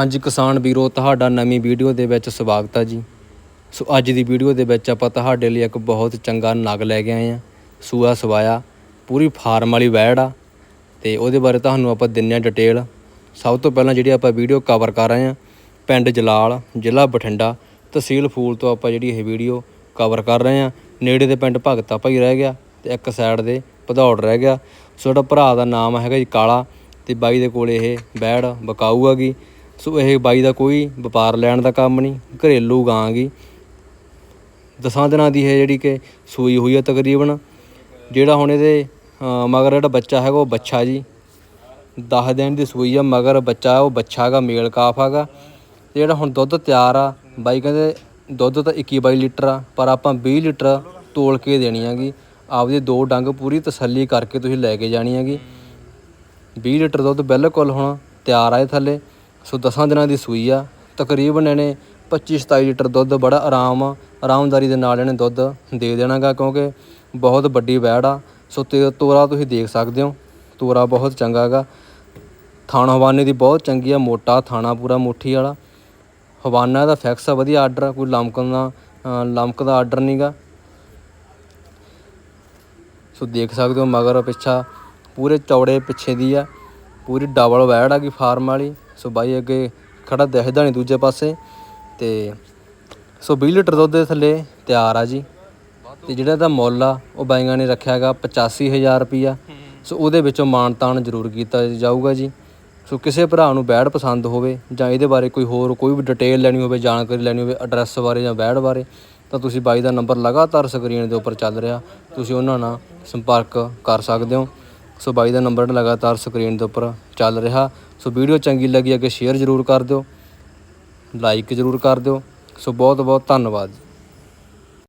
ਹਾਂਜੀ, ਕਿਸਾਨ ਵੀਰੋ, ਤੁਹਾਡਾ ਨਵੀਂ ਵੀਡੀਓ ਦੇ ਵਿੱਚ ਸਵਾਗਤ ਹੈ ਜੀ। ਸੋ ਅੱਜ ਦੀ ਵੀਡੀਓ ਦੇ ਵਿੱਚ ਆਪਾਂ ਤੁਹਾਡੇ ਲਈ ਇੱਕ ਬਹੁਤ ਚੰਗਾ ਨਗ ਲੈ ਕੇ ਆਏ ਆ ਸੂਆ ਸਵਾਇਆ, ਪੂਰੀ ਫਾਰਮ ਵਾਲੀ ਵੈੜ ਆ, ਤੇ ਉਹਦੇ ਬਾਰੇ ਤੁਹਾਨੂੰ ਆਪਾਂ ਦਿੰਨੇ ਆ ਡਿਟੇਲ। ਸਭ ਤੋਂ ਪਹਿਲਾਂ ਜਿਹੜੀ ਆਪਾਂ ਵੀਡੀਓ ਕਵਰ ਕਰ ਰਹੇ ਆ ਪਿੰਡ ਜਲਾਲ, ਜ਼ਿਲ੍ਹਾ ਬਠਿੰਡਾ, ਤਹਿਸੀਲ ਫੂਲ ਤੋਂ ਆਪਾਂ ਜਿਹੜੀ ਇਹ ਵੀਡੀਓ ਕਵਰ ਕਰ ਰਹੇ ਆ ਨੇੜੇ ਦੇ ਪਿੰਡ ਭਗਤਾ ਭਾਈ ਰਹਿ ਗਿਆ ਤੇ ਇੱਕ ਸਾਈਡ ਦੇ ਭਦੌੜ ਰਹਿ ਗਿਆ। ਸੋ ਜਿਹੜਾ ਭਰਾ ਦਾ ਨਾਮ ਹੈਗਾ ਜੀ ਕਾਲਾ, ਤੇ ਬਾਈ ਦੇ ਕੋਲ ਇਹ ਬੈੜ ਬਕਾਊ ਹੈਗੀ ਸੋ ਇਹ ਬਾਈ ਦਾ ਕੋਈ ਵਪਾਰ ਲੈਣ ਦਾ ਕੰਮ ਨਹੀਂ, ਘਰੇਲੂ ਗਾਂ ਗੀ। ਦਸਾਂ ਦਿਨਾਂ ਦੀ ਹੈ ਜਿਹੜੀ ਕਿ ਸੂਈ ਹੋਈ ਹੈ ਤਕਰੀਬਨ, ਜਿਹੜਾ ਹੁਣ ਇਹਦੇ ਮਗਰ ਜਿਹੜਾ ਬੱਚਾ ਹੈਗਾ ਉਹ ਬੱਚਾ ਜੀ। 10 ਦਿਨ ਦੀ ਸੂਈ ਆ, ਮਗਰ ਬੱਚਾ ਉਹ ਬੱਚਾ ਹੈਗਾ, ਮੇਲ ਕਾਫ ਹੈਗਾ। ਤੇ ਜਿਹੜਾ ਹੁਣ ਦੁੱਧ ਤਿਆਰ ਆ, ਬਾਈ ਕਹਿੰਦੇ ਦੁੱਧ ਤਾਂ 21 22 ਲੀਟਰ ਆ, ਪਰ ਆਪਾਂ 20 ਲੀਟਰ ਤੋਲ ਕੇ ਦੇਣੀ ਹੈਗੀ ਆਪਦੇ ਦੋ ਡੰਗ ਪੂਰੀ ਤਸੱਲੀ ਕਰਕੇ ਤੁਸੀਂ ਲੈ ਕੇ ਜਾਣੀ ਹੈਗੀ 20 ਲੀਟਰ ਦੁੱਧ ਬਿਲਕੁਲ ਹੁਣ ਤਿਆਰ ਆਏ ਥੱਲੇ। ਸੋ 10 ਦਿਨਾਂ ਦੀ ਸੂਈ ਆ। ਤਕਰੀਬਨ ਇਹਨੇ 25 27 ਲੀਟਰ ਦੁੱਧ ਬੜਾ ਆਰਾਮ ਆਰਾਮਦਾਰੀ ਦੇ ਨਾਲ ਇਹਨੇ ਦੁੱਧ ਦੇ ਦੇਣਾਗਾ ਕਿਉਂਕਿ ਬਹੁਤ ਵੱਡੀ ਵੈੜ ਆ। ਸੋ ਤੇ ਤੋਰਾ ਤੁਸੀਂ ਦੇਖ ਸਕਦੇ ਹੋ ਤੋਰਾ ਬਹੁਤ ਚੰਗਾ ਹੈਗਾ ਥਾਣਾ ਹਵਾਨੇ ਦੀ ਬਹੁਤ ਚੰਗੀ ਆ ਮੋਟਾ ਥਾਣਾ ਪੂਰਾ ਮੁੱਠੀ ਵਾਲਾ। ਹਵਾਨਾ ਦਾ ਫੈਕਸ ਆ ਵਧੀਆ ਆਰਡਰ ਆ ਕੋਈ ਲਮਕਣ ਦਾ ਅ, ਲਮਕ ਦਾ ਆਰਡਰ ਨਹੀਂਗਾ ਸੋ ਦੇਖ ਸਕਦੇ ਹੋ ਮਗਰ ਪਿੱਛਾ ਪੂਰੇ ਚੌੜੇ ਪਿੱਛੇ ਦੀ ਆ। ਪੂਰੀ ਡਬਲ ਵੈੜ ਆ ਗਈ ਫਾਰਮ ਵਾਲੀ। ਸੋ ਬਾਈ ਅੱਗੇ ਖੜਾ ਦਿਖਦਾ ਨਹੀਂ ਦੂਜੇ ਪਾਸੇ ਤੇ ਸੋ 20 ਲੀਟਰ ਦੁੱਧ ਦੇ ਥੱਲੇ ਤਿਆਰ ਆ ਜੀ। ਤੇ ਜਿਹੜਾ ਇਹਦਾ ਮੁੱਲ ਆ, ਉਹ ਬਾਈਆਂ ਨੇ ਰੱਖਿਆ ਹੈਗਾ 85000 ਰੁਪਿਆ ਸੋ ਉਹਦੇ ਵਿੱਚੋਂ ਮਾਣ ਤਾਣ ਜ਼ਰੂਰ ਕੀਤਾ ਜਾਊਗਾ ਜੀ। ਸੋ ਕਿਸੇ ਭਰਾ ਨੂੰ ਬੈੜ ਪਸੰਦ ਹੋਵੇ ਜਾਂ ਇਹਦੇ ਬਾਰੇ ਕੋਈ ਹੋਰ ਕੋਈ ਵੀ ਡਿਟੇਲ ਲੈਣੀ ਹੋਵੇ, ਜਾਣਕਾਰੀ ਲੈਣੀ ਹੋਵੇ ਐਡਰੈਸ ਬਾਰੇ ਜਾਂ ਬੈੜ ਬਾਰੇ, ਤਾਂ ਤੁਸੀਂ ਬਾਈ ਦਾ ਨੰਬਰ ਲਗਾਤਾਰ ਸਕਰੀਨ ਦੇ ਉੱਪਰ ਚੱਲ ਰਿਹਾ। ਤੁਸੀਂ ਉਹਨਾਂ ਨਾਲ ਸੰਪਰਕ ਕਰ ਸਕਦੇ ਹੋ। ਸੋ ਬਾਈ ਦਾ ਨੰਬਰ ਲਗਾਤਾਰ ਸਕਰੀਨ ਦੇ ਉੱਪਰ ਚੱਲ ਰਿਹਾ। ਸੋ ਵੀਡੀਓ ਚੰਗੀ ਲੱਗੀ ਅੱਗੇ ਸ਼ੇਅਰ ਜ਼ਰੂਰ ਕਰ ਦਿਓ। ਲਾਈਕ ਜ਼ਰੂਰ ਕਰ ਦਿਓ। ਸੋ ਬਹੁਤ ਬਹੁਤ ਧੰਨਵਾਦ। ਜੀ